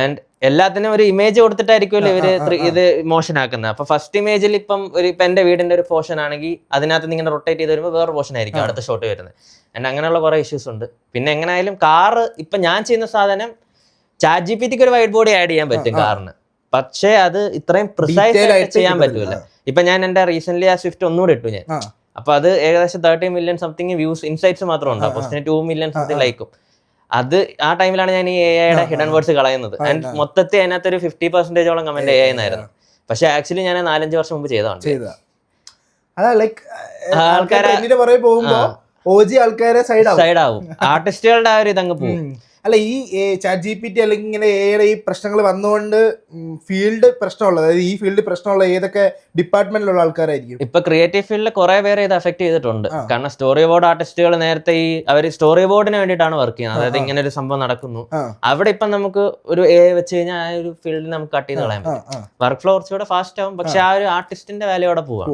ആൻഡ് എല്ലാത്തിനും ഒരു ഇമേജ് കൊടുത്തിട്ടായിരിക്കുമല്ലോ ഇവർ ഇത് മോഷൻ ആക്കുന്നത്. അപ്പൊ ഫസ്റ്റ് ഇമേജിൽ ഇപ്പം ഒരു ഇപ്പൊ എന്റെ വീടിന്റെ ഒരു പോർഷൻ ആണെങ്കിൽ അതിനകത്ത് നിങ്ങൾ ഇങ്ങനെ റൊട്ടേറ്റ് ചെയ്ത് വരുമ്പോൾ വേറെ പോർഷൻ ആയിരിക്കും അടുത്ത ഷോട്ട് വരുന്നത്. ആൻഡ് അങ്ങനെയുള്ള കുറെ ഇഷ്യൂസ് ഉണ്ട്. പിന്നെ എങ്ങനെയായാലും കാറ് ഇപ്പൊ ഞാൻ ചെയ്യുന്ന സാധനം ചാറ്റ് ജി പി ടിക്ക് ഒരു വൈറ്റ് ബോഡി ആഡ് ചെയ്യാൻ പറ്റും കാറിന്. പക്ഷേ അത് ഇത്രയും പ്രിസൈസ് ആയിട്ട് ആയിട്ട് ചെയ്യാൻ പറ്റില്ല പറ്റൂല. ഇപ്പൊ ഞാൻ എന്റെ റീസെന്റ് ആ സ്വിഫ്റ്റ് ഒന്നുകൂടെ ഇട്ടു ഞാൻ. ആ, അപ്പൊ അത് ഏകദേശം thirty million something views insights മാത്രം ഉണ്ട് അപ്പൊ ടു മില്യൺ സംതിങ് ലൈക്കും അത് ആ ടൈമിലാണ് ഞാൻ ഈ എ ഐയുടെ ഹിഡൻ വേർഡ്സ് കളയുന്നത്. ആൻഡ് മൊത്തത്തിൽ അതിനകത്ത് ഒരു ഫിഫ്റ്റി പെർസെന്റേജോളം കമന്റ് എ എന്നായിരുന്നു. പക്ഷെ ആക്ച്വലി ഞാൻ നാലഞ്ച് വർഷം മുമ്പ് ചെയ്തതാണ്. ചെയ്തതാ. അതാ ലൈക്ക് ആൾക്കാരെ- പുറകെ പോകുമ്പോ ഓജി ആൾക്കാരെ സൈഡ് ആവും. സൈഡ് ആവും. ആർട്ടിസ്റ്റുകളുടെ ആ ഒരു ഇതങ്ങ് പോകും. അല്ല ഈ ചാറ്റ് ജി പി ടി അല്ലെങ്കിൽ ഇങ്ങനെ ഏറെ ഈ പ്രശ്നങ്ങൾ വന്നുകൊണ്ട് ഫീൽഡ് പ്രശ്നമുള്ളത് അതായത് ഈ ഫീൽഡ് പ്രശ്നമുള്ള ഏതൊക്കെ ഡിപ്പാർട്ട്മെന്റിലുള്ള ആൾക്കാരായിരിക്കും? ഇപ്പൊ ക്രിയേറ്റീവ് ഫീൽഡിൽ കുറെ പേരെ ഇത് അഫക്ട് ചെയ്തിട്ടുണ്ട്. കാരണം സ്റ്റോറി ബോർഡ് ആർട്ടിസ്റ്റുകൾ നേരത്തെ ഈ അവർ സ്റ്റോറി ബോർഡിന് വേണ്ടിയിട്ടാണ് വർക്ക് ചെയ്യുന്നത്. അതായത് ഇങ്ങനെ ഒരു സംഭവം നടക്കുന്നു. അവിടെ ഇപ്പം നമുക്ക് ഒരു എ വെച്ച് കഴിഞ്ഞാൽ ആ ഒരു ഫീൽഡിൽ നമുക്ക് കട്ട് ചെയ്ത് കളയാൻ പറ്റും. വർക്ക് ഫ്ലോ കുറച്ചുകൂടെ ഫാസ്റ്റ് ആവും. പക്ഷെ ആ. ഒരു ആർട്ടിസ്റ്റിന്റെ വാല്യൂ അവിടെ പോവാ.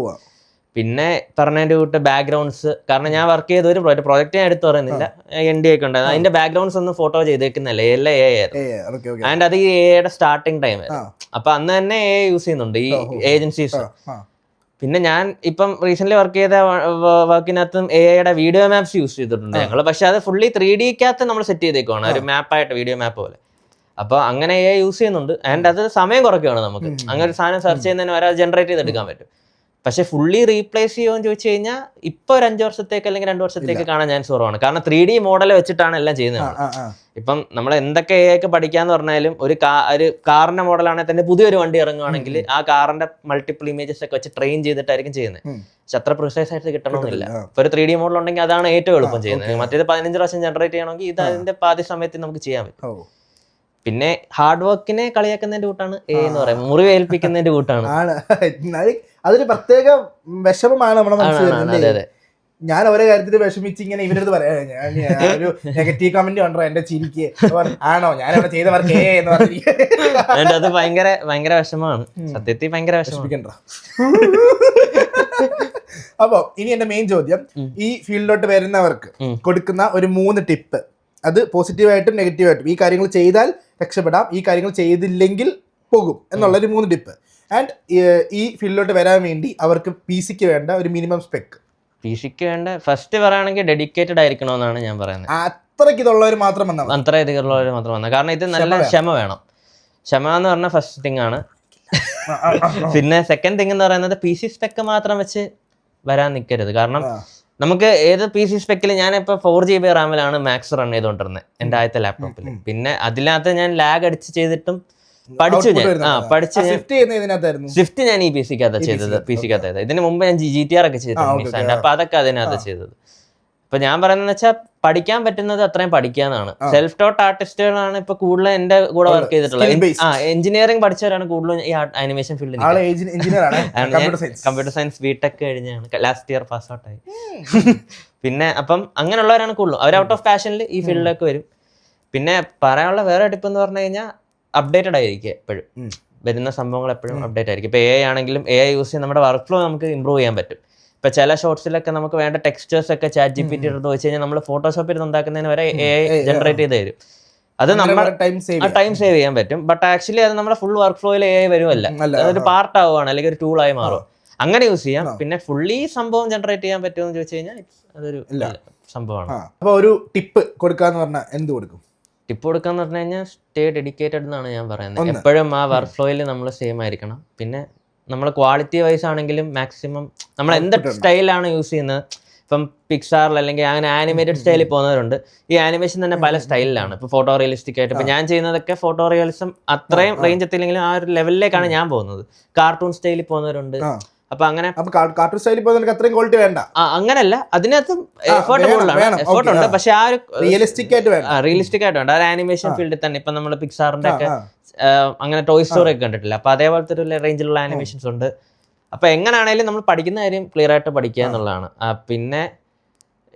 പിന്നെ പറഞ്ഞതിന്റെ കൂട്ട് ബാക്ക്ഗ്രൗണ്ട്സ് കാരണം ഞാൻ വർക്ക് ചെയ്ത ഒരു പ്രോജക്റ്റ് ഞാൻ എടുത്തു പറയുന്നില്ല. എൻ ഡി ഒക്കെ ഉണ്ടായിരുന്നു അതിന്റെ ബാക്ക്ഗ്രൗണ്ട്സ് ഒന്നും ഫോട്ടോ ചെയ്തേക്കുന്നില്ല എല്ലാം എ ആയിരുന്നു. ആൻഡ് അത് ഈ എയുടെ സ്റ്റാർട്ടിങ് ടൈം അപ്പൊ അന്ന് തന്നെ എ യൂസ് ചെയ്യുന്നുണ്ട്. ഈ ഏജൻസീസ് പിന്നെ ഞാൻ ഇപ്പം റീസെന്റ് വർക്ക് ചെയ്ത വർക്കിനകത്തും എ ഐയുടെ വീഡിയോ മാപ്സ് യൂസ് ചെയ്തിട്ടുണ്ട് ഞങ്ങൾ പക്ഷെ അത് ഫുള്ളി ത്രീ ഡിക്കകത്ത് നമ്മൾ സെറ്റ് ചെയ്തേക്കുവാണ്. ഒരു മാപ്പായിട്ട് വീഡിയോ മാപ്പ് പോലെ. അപ്പോൾ അങ്ങനെ എ യൂസ് ചെയ്യുന്നുണ്ട്. ആൻഡ് അത് സമയം കുറയ്ക്കുകയാണ് നമുക്ക്. അങ്ങനെ ഒരു സാധനം സെർച്ച് ചെയ്യുന്നതിന് വരെ അത് ജനറേറ്റ് ചെയ്തെടുക്കാൻ പറ്റും. പക്ഷെ ഫുള്ളി റീപ്ലേസ് ചെയ്യുമോ എന്ന് ചോദിച്ചു കഴിഞ്ഞാൽ ഇപ്പൊ ഒരു അഞ്ചു വർഷത്തേക്ക് അല്ലെങ്കിൽ രണ്ട് വർഷത്തേക്ക് കാണാൻ ചാൻസ് കുറവാണ്. കാരണം ത്രീ ഡി മോഡൽ വെച്ചിട്ടാണ് എല്ലാം ചെയ്യുന്നത്. ഇപ്പം നമ്മൾ എന്തൊക്കെ എ ഒക്കെ പഠിക്കാന്ന് പറഞ്ഞാലും ഒരു കാ ഒരു കാറിന്റെ മോഡലാണെങ്കിൽ തന്നെ പുതിയൊരു വണ്ടി ഇറങ്ങുവാണെങ്കിൽ ആ കാറിന്റെ മൾട്ടിപ്പിൾ ഇമേജസ് ഒക്കെ വെച്ച് ട്രെയിൻ ചെയ്തിട്ടായിരിക്കും ചെയ്യുന്നത്. പക്ഷെ അത്ര പ്രിസൈസ് ആയിട്ട് കിട്ടണമെന്നില്ല. ഇപ്പൊ ഒരു ത്രീ ഡി മോഡൽ ഉണ്ടെങ്കിൽ അതാണ് ഏറ്റവും എളുപ്പം ചെയ്യുന്നത്. മറ്റേത് പതിനഞ്ച് പ്രാവശ്യം ജനറേറ്റ് ചെയ്യണമെങ്കിൽ ഇത് അതിന്റെ പാതി സമയത്ത് നമുക്ക് ചെയ്യാൻ പറ്റും. പിന്നെ ഹാർഡ് വർക്കിനെ കളിയാക്കുന്നതിന്റെ കൂട്ടാണ് എ എന്ന് പറയുന്നത്. മുറിവേൽപ്പിക്കുന്നതിന്റെ കൂട്ടാണ് അതൊരു പ്രത്യേക വിഷമമാണ് നമ്മുടെ മനസ്സിൽ വരുന്നത്. ഞാൻ ഓരോ കാര്യത്തിൽ വിഷമിച്ച് ഇങ്ങനെ ഇവരടുത്ത് പറയാം ഞാൻ ഒരു നെഗറ്റീവ് കമന്റ് കണ്ടോ എന്റെ ചിരിക്ക്? ആണോ? ഞാൻ അവിടെ ചെയ്ത വർക്ക് എന്ന് പറഞ്ഞു അതുകൊണ്ട് അത് ഭയങ്കര ഭയങ്കര വിഷമമാണ്. സത്യത്തിൽ ഭയങ്കര വിഷമിക്കണ്ട. അപ്പൊ ഇനി എന്റെ മെയിൻ ചോദ്യം. ഈ ഫീൽഡിലോട്ട് വരുന്നവർക്ക് കൊടുക്കുന്ന ഒരു മൂന്ന് ടിപ്പ്. അത് പോസിറ്റീവായിട്ടും നെഗറ്റീവായിട്ടും ഈ കാര്യങ്ങൾ ചെയ്താൽ രക്ഷപ്പെടാം. ഈ കാര്യങ്ങൾ ചെയ്തില്ലെങ്കിൽ പോകും എന്നുള്ളൊരു മൂന്ന് ടിപ്പ്. ആൻഡ് ഈ ഫീൽഡിലോട്ട് വരാൻ വേണ്ടി അവർക്ക് പി സിക്ക് വേണ്ട ഒരു മിനിമം സ്പെക്ക് പി സിക്ക് വേണ്ട. ഫസ്റ്റ് പറയുകയാണെങ്കിൽ ഡെഡിക്കേറ്റഡ് ആയിരിക്കണമെന്നാണ് ഞാൻ പറയുന്നത്. അത്രയ്ക്ക് ഇതുള്ളവർ മാത്രം വന്നാൽ. അത്ര ഇതുള്ളവർ മാത്രം വന്നാൽ. കാരണം ഇത് നല്ല. ക്ഷമ വേണം. ക്ഷമ എന്ന് പറഞ്ഞ ഫസ്റ്റ് തിങ് ആണ്. പിന്നെ സെക്കൻഡ് തിങ് എന്ന് പറയുന്നത് പി സി സ്പെക്ക് മാത്രം വെച്ച് വരാൻ നിൽക്കരുത് കാരണം നമുക്ക് ഏത് പി സി സ്പെക്കിൽ ഞാൻ ഇപ്പോൾ ഫോർ ജി ബി റാമിലാണ് മാക്സ് റൺ ചെയ്തുകൊണ്ടിരുന്നത് എന്റെ ആദ്യത്തെ ലാപ്ടോപ്പിൽ പിന്നെ അതിനകത്ത് ഞാൻ ലാഗ് അടിച്ച് ചെയ്തിട്ടും പഠിച്ചു ഞാൻ. ആ? പഠിച്ചു സ്വിഫ്റ്റ് ഞാൻ. ഈ പി സിക്കകത്ത് ചെയ്തത്. പി സിക്കകത്ത് ഇതിന് മുമ്പ് ഞാൻ ജി ടി ആർ ഒക്കെ ചെയ്തിട്ടുണ്ട്. അപ്പൊ അതൊക്കെ അതിനകത്ത് ചെയ്തത്. അപ്പൊ ഞാൻ പറയുന്നത് വെച്ചാൽ പഠിക്കാൻ പറ്റുന്നത് അത്രയും പഠിക്കാന്നാണ്. സെൽഫ് ടോട്ട് ആർട്ടിസ്റ്റുകളാണ് ഇപ്പൊ കൂടുതൽ എന്റെ കൂടെ വർക്ക് ചെയ്തിട്ടുള്ളത്. ആ എഞ്ചിനീയറിംഗ് പഠിച്ചവരാണ് കൂടുതലും ഈ ആനിമേഷൻ ഫീൽഡിൽ കമ്പ്യൂട്ടർ സയൻസ് ബിടെക് കഴിഞ്ഞാണ്. ലാസ്റ്റ് ഇയർ പാസ് ഔട്ട് ആയി. പിന്നെ അപ്പം അങ്ങനെയുള്ളവരാണ് കൂടുതലും. അവർ ഔട്ട് ഓഫ് പാഷനിൽ ഈ ഫീൽഡിലേക്ക് വരും. പിന്നെ പറയാനുള്ള വേറെ ടിപ്പ് എന്ന് പറഞ്ഞു കഴിഞ്ഞാൽ അപ്ഡേറ്റഡ് ആയിരിക്കുക എപ്പോഴും. വരുന്ന സംഭവങ്ങൾ എപ്പോഴും അപ്ഡേറ്റ് ആയിരിക്കും. ഇപ്പോൾ എ ആണെങ്കിലും എ ഐ യൂസ് ചെയ്ത് നമ്മുടെ വർക്ക് ഫ്ലോ നമുക്ക് ഇമ്പ്രൂവ് ചെയ്യാൻ പറ്റും. ഇപ്പോൾ ചില ഷോർട്സിലൊക്കെ നമുക്ക് വേണ്ട ടെക്സ്റ്റേഴ്സ് ഒക്കെ ചാറ്റ് ജി പി ടി എടുത്ത് വെച്ച് കഴിഞ്ഞാൽ നമ്മൾ ഫോട്ടോഷോപ്പിൽ ഇരുന്ന് ഉണ്ടാക്കുന്നതിന് വരെ എ ഐ ജനറേറ്റ് ചെയ്ത് തരും. അത് നമ്മൾ ടൈം സേവ് ആ ടൈം സേവ് ചെയ്യാൻ പറ്റും. ബട്ട് ആക്ച്വലി അത് നമ്മുടെ ഫുൾ വർക്ക് ഫ്ലോയിൽ എ ഐ വരുമല്ല അതൊരു പാർട്ട് ആവുകയാണ് അല്ലെങ്കിൽ ഒരു ടൂളായി മാറും. അങ്ങനെ യൂസ് ചെയ്യാം. പിന്നെ ഫുള്ളി സംഭവം ജനറേറ്റ് ചെയ്യാൻ പറ്റുമെന്ന് ചോദിച്ചു കഴിഞ്ഞാൽ അതൊരു. സംഭവമാണ്. അപ്പോൾ ഒരു ടിപ്പ് കൊടുക്കാന്ന് പറഞ്ഞാൽ എന്ത് കൊടുക്കും? ടിപ്പ് കൊടുക്കാന്ന് പറഞ്ഞു കഴിഞ്ഞാൽ സ്റ്റേ ഡെഡിക്കേറ്റഡ് എന്നാണ് ഞാൻ പറയുന്നത്. എപ്പോഴും ആ വർക്ക് ഫ്ലോയിൽ നമ്മൾ സെയിം ആയിരിക്കണം. പിന്നെ നമ്മൾ ക്വാളിറ്റി വൈസ് ആണെങ്കിലും മാക്സിമം നമ്മൾ എന്ത് സ്റ്റൈലാണ് യൂസ് ചെയ്യുന്നത്? ഇപ്പം പിക്സാറിൽ അല്ലെങ്കിൽ അങ്ങനെ ആനിമേറ്റഡ് സ്റ്റൈലിൽ പോകുന്നവരുണ്ട്. ഈ ആനിമേഷൻ തന്നെ പല സ്റ്റൈലിലാണ് ഇപ്പൊ ഫോട്ടോ റിയലിസ്റ്റിക് ആയിട്ട് ഇപ്പൊ ഞാൻ ചെയ്യുന്നതൊക്കെ ഫോട്ടോ റിയലിസം അത്രയും. റേഞ്ച് എത്തില്ലെങ്കിലും ആ ഒരു ലെവലിലേക്കാണ് ഞാൻ പോകുന്നത്. കാർട്ടൂൺ സ്റ്റൈലിൽ പോകുന്നവരുണ്ട്. അപ്പൊ അങ്ങനെ കാർട്ടൂൺ സ്റ്റൈലിൽ പോയി നിനക്ക് അത്രയും ക്വാളിറ്റി വേണ്ട. അങ്ങനല്ല. അതിനകത്ത് എഫേർട്ട് കൂടുതലാണ് എഫേർട്ട് ഉണ്ട്. പക്ഷെ ആ. ഒരു റിയലിസ്റ്റിക് ആയിട്ട് റിയലിസ്റ്റിക് ആയിട്ട് വേണ്ട ആ. ആനിമേഷൻ ഫീൽഡിൽ തന്നെ. ഇപ്പൊ നമ്മൾ പിക്സാറിന്റെ ഒക്കെ അങ്ങനെ ടോയ് സ്റ്റോറി ഒക്കെ കണ്ടിട്ടില്ല. അപ്പൊ അതേപോലത്തെ ഒരു റേഞ്ചിലുള്ള ആനിമേഷൻസ് ഉണ്ട്. അപ്പൊ എങ്ങനെയാണെങ്കിലും നമ്മൾ പഠിക്കുന്ന കാര്യം ക്ലിയർ ആയിട്ട് പഠിക്കുക എന്നുള്ളതാണ്. പിന്നെ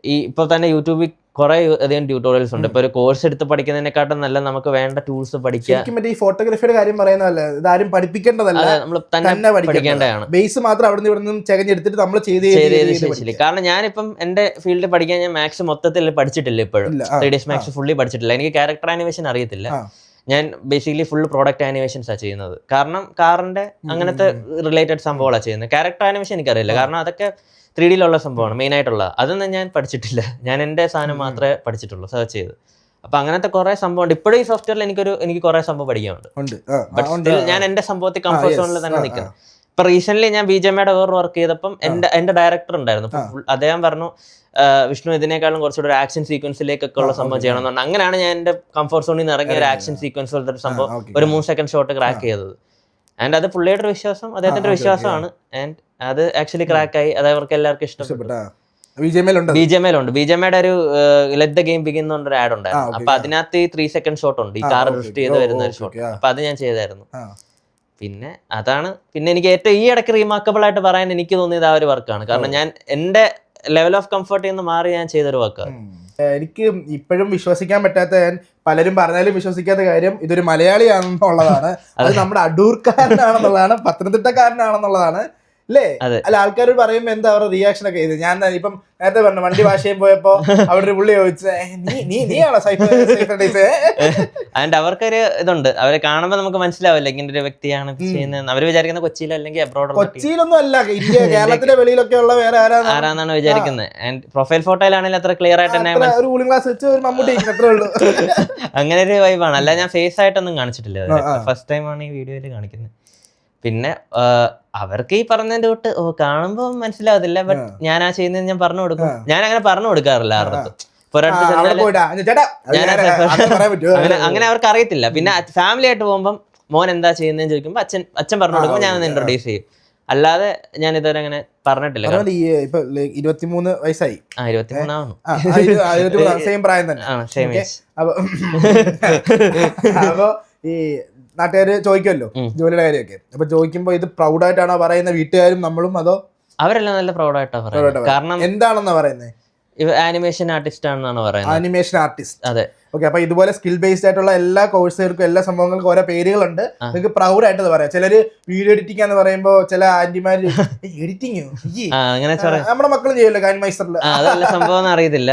ഈ ഇപ്പൊ തന്നെ യൂട്യൂബിൽ കുറെ അധികം ട്യൂട്ടോറിയൽസ് ഉണ്ട്. ഇപ്പൊ ഒരു കോഴ്സ് എടുത്ത് പഠിക്കുന്നതിനെക്കാട്ടും നല്ല നമുക്ക് വേണ്ട ടൂൾസ് പഠിക്കുക. മറ്റേ ഈ ഫോട്ടോഗ്രാഫിയുടെ കാര്യം പറയുന്നതല്ല? ഇതാരും പഠിപ്പിക്കേണ്ടതല്ല. നമ്മൾ തന്നെ പഠിക്കേണ്ടതാണ്. ബേസ് മാത്രം അവിടെ നിന്ന് ഇവിടെ നിന്നും ചെകഞ്ഞെടുത്തിട്ട് നമ്മൾ ചെയ്ത് പഠിക്കുക. കാരണം ഞാനിപ്പം എന്റെ ഫീൽഡിൽ പഠിക്കാൻ ഞാൻ മാത്സ് മൊത്തത്തിൽ പഠിച്ചിട്ടില്ല ഇപ്പോഴും. ത്രീ ഡേസ് മാത്സ് ഫുള്ളി പഠിച്ചിട്ടില്ല. എനിക്ക് ക്യാരക്ടർ ആനിമേഷൻ അറിയത്തില്ല. ഞാൻ ബേസിക്കലി ഫുൾ പ്രോഡക്റ്റ് ആനിമേഷൻസ് ആണ് ചെയ്യുന്നത്. കാരണം കാറിന്റെ അങ്ങനത്തെ റിലേറ്റഡ് സംഭവങ്ങളാണ് ചെയ്യുന്നത്. ക്യാരക്ടർ ആനിമേഷൻ എനിക്കറിയില്ല. കാരണം അതൊക്കെ ത്രീ ഡിയിലുള്ള സംഭവമാണ് മെയിൻ ആയിട്ടുള്ളത് അതൊന്നും ഞാൻ പഠിച്ചിട്ടില്ല. ഞാൻ എന്റെ സാധനം മാത്രമേ പഠിച്ചിട്ടുള്ളൂ സെർച്ച് ചെയ്ത്. അപ്പൊ അങ്ങനത്തെ കുറെ സംഭവം ഇപ്പോഴും ഈ സോഫ്റ്റ്വെയറിൽ എനിക്കൊരു എനിക്ക് കുറെ സംഭവം പഠിക്കാനുണ്ട്. ഉണ്ട്. ഞാൻ എന്റെ സംഭവത്തിൽ കംഫർട്ട് സോണിൽ തന്നെ നിൽക്കുന്നത് ഇപ്പൊ റീസെന്റ് ഞാൻ ബി ജെ എമ്മയുടെ വേറെ വർക്ക് ചെയ്തപ്പം എന്റെ എന്റെ ഡയറക്ടർ ഉണ്ടായിരുന്നു. അദ്ദേഹം പറഞ്ഞു വിഷ്ണു ഇതിനേക്കാളും കുറച്ചുകൂടെ ഒരു ആക്ഷൻ സീക്വൻസിലേക്കൊക്കെ ഉള്ള സംഭവം ചെയ്യണമെന്നുണ്ട് അങ്ങനെയാണ് ഞാൻ എന്റെ കംഫർട്ട് സോണിൽ നിന്ന് ഇറങ്ങിയ ഒരു ആക്ഷൻ സീക്വൻസ് പോലത്തെ ഒരു സംഭവം ഒരു മൂന്ന് സെക്കൻഡ് ഷോട്ട് ക്രാക്ക് ചെയ്തത്. ആൻഡ് അത് പുള്ളിയുടെ ഒരു വിശ്വാസം അദ്ദേഹത്തിന്റെ വിശ്വാസമാണ്. ആൻഡ് അത് ആക്ച്വലി ക്രാക്ക് ആയി. അത് അവർക്ക് എല്ലാവർക്കും ഇഷ്ടപ്പെട്ടു. ബി ജെ ഉണ്ട്? ബി ജെ എമ്മയുടെ ഒരു ലെറ്റ് ദ ഗെയിം ബിഗിൻ എന്നൊരു ആഡ് ഉണ്ടായിരുന്നു അപ്പൊ അതിനകത്ത് ഈ ത്രീ സെക്കൻഡ് ഷോട്ട് ഉണ്ട്. ഈ കാർ ഡ്രിഫ്റ്റ് ചെയ്ത് വരുന്ന ഒരു ഷോട്ട് അപ്പൊ അത് ഞാൻ ചെയ്തായിരുന്നു. പിന്നെ അതാണ് പിന്നെ എനിക്ക് ഏറ്റവും ഈ ഇടയ്ക്ക് റീമാർക്കബിൾ ആയിട്ട് പറയാൻ എനിക്ക് തോന്നിയത് ആ ഒരു വർക്കാണ് കാരണം ഞാൻ എന്റെ ലെവൽ ഓഫ് കംഫർട്ടിൽ നിന്ന് മാറി ഞാൻ ചെയ്തൊരു വർക്കാണ്. എനിക്ക് ഇപ്പോഴും വിശ്വസിക്കാൻ പറ്റാത്ത ഞാൻ പലരും പറഞ്ഞാലും വിശ്വസിക്കാത്ത കാര്യം ഇതൊരു മലയാളിയാണെന്നുള്ളതാണ്. അത് നമ്മുടെ അടൂർക്കാരനാണെന്നുള്ളതാണ് പത്തനംതിട്ടക്കാരനാണെന്നുള്ളതാണ്. അല്ലേ. അല്ല ആൾക്കാർ പറയുമ്പോ എന്താ അവരുടെ റിയാക്ഷൻ ഒക്കെ ഇത്? ഞാൻ ഇപ്പം നേരത്തെ പറഞ്ഞു വണ്ടി ഭാഷയിൽ പോയപ്പോ അവിടെ ഒരു പുള്ളി ചോദിച്ചത് "ഏ, നീ നീ നീയാണോ സൈഫർ സൈഫർ ഡേയ്സ് ആൻഡ് അവർക്കൊരു ഇതുണ്ട്. അവരെ കാണുമ്പോ നമുക്ക് മനസ്സിലാവില്ല ഇങ്ങനെ ഒരു വ്യക്തിയാണ് ചെയ്യുന്നത് അവർ വിചാരിക്കുന്ന കൊച്ചിയിൽ അല്ലെങ്കിൽ അബ്രോഡ് കൊച്ചിയിലൊന്നും അല്ല ഇന്ത്യ കേരളത്തിന്റെ വെളിയിലൊക്കെ ഉള്ള വേറെ ആരാന്നാണ്? വിചാരിക്കുന്നത് ആൻഡ് പ്രൊഫൈൽ ഫോട്ടോയിലാണെങ്കിൽ അത്ര ക്ലിയർ ആയിട്ട് തന്നെ അങ്ങനെ ഒരു വൈബാണ് അല്ല ഞാൻ ഫേസ് ആയിട്ടൊന്നും കാണിച്ചിട്ടില്ല. ഫസ്റ്റ് ടൈം ആണ് ഈ വീഡിയോയിൽ കാണിക്കുന്നത് പിന്നെ അവർക്ക് ഈ പറഞ്ഞതിന്റെ തൊട്ട് ഓ കാണുമ്പോൾ മനസ്സിലാവത്തില്ല ബട്ട് ഞാൻ ആ ചെയ്യുന്നത് ഞാൻ പറഞ്ഞു കൊടുക്കും. ഞാൻ അങ്ങനെ പറഞ്ഞു കൊടുക്കാറില്ല ആരുടെ അങ്ങനെ അവർക്ക് അറിയത്തില്ല. പിന്നെ ഫാമിലി ആയിട്ട് പോകുമ്പോൾ മോൻ എന്താ ചെയ്യുന്നതെന്ന് ചോദിക്കുമ്പോൾ അച്ഛൻ അച്ഛൻ പറഞ്ഞു കൊടുക്കും കൊടുക്കുമ്പോൾ ഞാൻ ഇൻട്രൊഡ്യൂസ് ചെയ്യും. അല്ലാതെ ഞാൻ ഇതുവരെ അങ്ങനെ പറഞ്ഞിട്ടില്ല. ഇപ്പൊ ഇരുപത്തിമൂന്ന് വയസ്സായി. സെയിം പ്രായം തന്നെ. അപ്പൊ ഈ നാട്ടുകാര് ചോദിക്കുമല്ലോ. ജോലിയുടെ കാര്യമൊക്കെ. അപ്പൊ ചോദിക്കുമ്പോ ഇത് പ്രൗഡായിട്ടാണോ പറയുന്നത് വീട്ടുകാരും നമ്മളും അതോ അവരെല്ലാം നല്ല പ്രൗഡായിട്ടാണ് പറയുന്നത്. കാരണം എന്താണെന്നാ പറയുന്നത് ആനിമേഷൻ ആർട്ടിസ്റ്റ് ആണെന്നാണ് പറയുന്നത്. Animation artist. അതെ. ഓക്കെ അപ്പൊ ഇതുപോലെ സ്കിൽ ബേസ്ഡ് ആയിട്ടുള്ള എല്ലാ കോഴ്സുകൾക്കും എല്ലാ സംഭവങ്ങൾക്കും ഓരോ പേരുകളുണ്ട്. നിങ്ങൾക്ക് പ്രൗഡ് ആയിട്ട് പറയാം. ചിലര് വീഡിയോ എഡിറ്റിംഗ് എന്ന് പറയുമ്പോ ചില ആന്റിമാര് എഡിറ്റിംഗ് നമ്മുടെ മക്കളും ചെയ്യുമല്ലോ കാൻ അതല്ല സംഭവം അറിയത്തില്ല.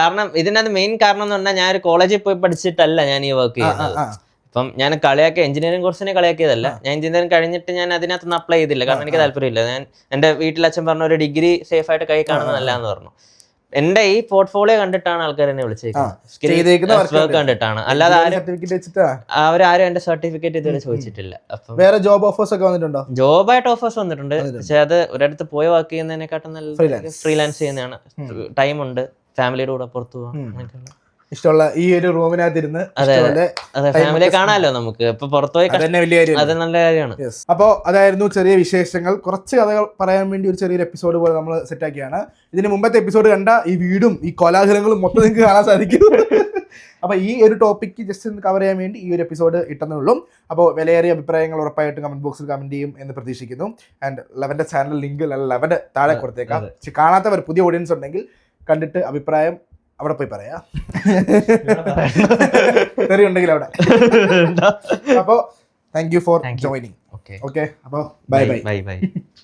കാരണം ഇതിനകത്ത് മെയിൻ കാരണം എന്ന് പറഞ്ഞാൽ ഞാൻ ഒരു കോളേജിൽ പോയി പഠിച്ചിട്ടല്ല ഞാൻ ഈ വർക്ക് ചെയ്യുന്നത്. അപ്പം ഞാൻ കളിയാക്കിയ എഞ്ചിനീയറിംഗ് കോഴ്സിനെ കളിയാക്കിയതല്ല. ഞാൻ എഞ്ചിനീയറിംഗ് കഴിഞ്ഞിട്ട് ഞാൻ അതിനകത്തൊന്നും അപ്ലൈ ചെയ്തില്ല. കാരണം എനിക്ക് താല്പര്യമില്ല. ഞാൻ എന്റെ വീട്ടിൽ അച്ഛൻ പറഞ്ഞ ഒരു ഡിഗ്രി സേഫ് ആയിട്ട് കൈ കാണുന്നതല്ല എന്ന് പറഞ്ഞു. എന്റെ ഈ പോർട്ട്ഫോളിയോ കണ്ടിട്ടാണ് ആൾക്കാർ എന്നെ വിളിച്ചേക്കുന്നത്. കണ്ടിട്ടാണ്. അല്ലാതെ അവരാരും എന്റെ സർട്ടിഫിക്കറ്റ് ഇതുവരെ ചോദിച്ചിട്ടില്ല. വേറെ ജോബ് ഓഫേഴ്സ് ഒക്കെ വന്നിട്ടുണ്ടോ? ജോബായിട്ട് ഓഫേഴ്സ് വന്നിട്ടുണ്ട്. പക്ഷെ അത് ഒരിടത്ത് പോയി വർക്ക് ചെയ്യുന്നതിനെക്കാട്ടും നല്ല ഫ്രീലാൻസ് ചെയ്യുന്നതാണ്. ടൈം ഉണ്ട്. ഫാമിലിയുടെ കൂടെ പുറത്തു പോകാം. ഇഷ്ടമുള്ള ഈ ഒരു റൂമിനകത്ത് ഇരുന്ന് കാണാലോ ഫാമിലിയെ കാണാമല്ലോ നമുക്ക്. ഇപ്പൊ പുറത്തുപോയി തന്നെ വലിയ അത് നല്ല കാര്യമാണ്. അപ്പോ അതായിരുന്നു ചെറിയ വിശേഷങ്ങൾ. കുറച്ച് കഥകൾ പറയാൻ വേണ്ടി ഒരു ചെറിയൊരു എപ്പിസോഡ് പോലെ നമ്മൾ സെറ്റ് ആക്കിയാണ്. ഇതിന് മുമ്പത്തെ എപ്പിസോഡ് കണ്ട ഈ വീടും ഈ കോലാഹലങ്ങളും മൊത്തം നിങ്ങൾക്ക് കാണാൻ സാധിക്കും. അപ്പൊ ഈ ഒരു ടോപ്പിക്ക് ജസ്റ്റ് ഒന്ന് കവർ ചെയ്യാൻ വേണ്ടി ഈ ഒരു എപ്പിസോഡ് ഇട്ടെന്നേ ഉള്ളൂ. അപ്പോൾ വിലയേറിയ അഭിപ്രായങ്ങൾ ഉറപ്പായിട്ടും കമന്റ് ബോക്സിൽ കമന്റ് ചെയ്യും എന്ന് പ്രതീക്ഷിക്കുന്നു. ആൻഡ് ലെവന്റെ ചാനൽ ലിങ്ക് ലെവന്റെ താഴെ കൊടുത്തേക്കാം. കാണാത്തവർ പുതിയ ഓഡിയൻസ് ഉണ്ടെങ്കിൽ കണ്ടിട്ട് അഭിപ്രായം അവിടെ പോയി പറയാ. തെറി ഉണ്ടെങ്കിൽ അവിടെ അപ്പോ thank you for joining okay okay അപ്പോൾ ബൈ ബൈ ബൈ ബൈ